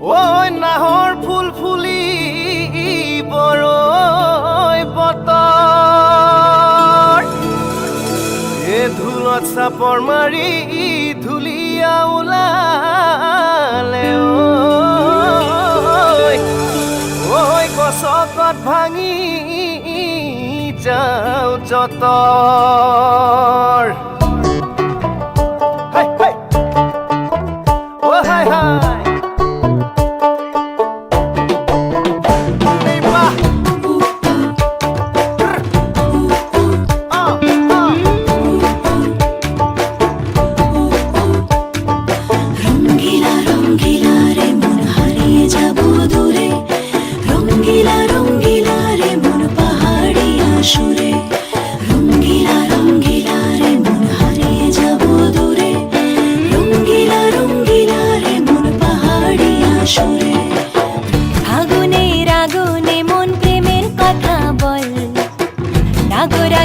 ঐ নাহৰ ফুল ফুলি বৰৈ বতৰ। এ ঢোলত চাপৰ মাৰি ধুলীয়া ওলালে ঐ গছকত ভাঙি যাওঁ যতৰ।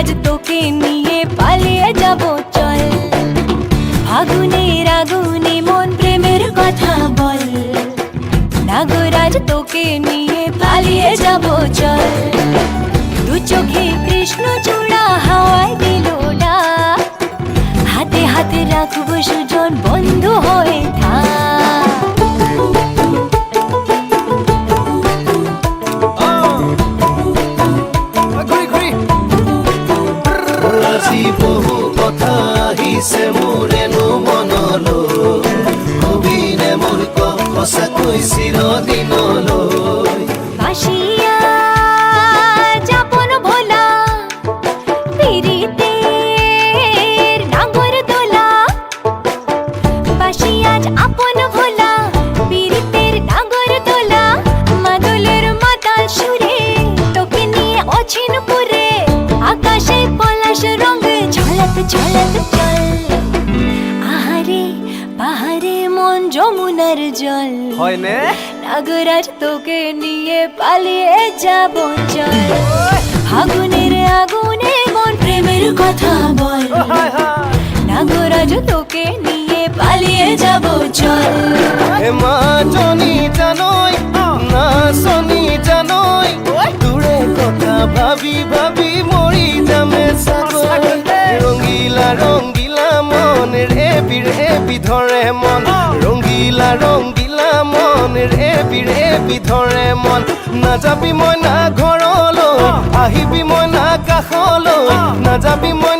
নাগরাজ তোকে নিয়ে পালিয়ে যাব, চল। আগুনের আগুনে মন প্রেমের কথা বল। নাগরাজ তোকে নিয়ে পালিয়ে যাব, চল। দু চোখে কৃষ্ণ চূড়া হাওয়ায় দিল হাতে হাতে রাখব সুজন বন্ধু হয়ে থাক। আহিছে মোৰেনো মনলৈ কবিনে মোৰ কম সঁচাকৈ চিৰদিনলৈ বাসিয়া যাপন দোলা। বাসিয়া আপন ভোলা পিরিতের নাগর দোলা। মাদলের মাতাল সুরে, তোকে নিয়ে অছিন পুরে, আকাশে পলাশ রঙ ঝলক ঝলক। মন যমুনার জল। হয়নে নাগরাজ তোকে নিয়ে পালিয়ে যাব চল আগুনের আগুনে মন প্রেমের কথা বল। নাগরাজ তোকে নিয়ে পালিয়ে যাব চল হে মা জনি নাচনী ৰঙিলা ৰঙিলা মন ৰেবি ৰেবি ধৰে মন। নাযাবি মই না ঘৰলৈ আহিবি মই না কাষলৈ নাযাবি মই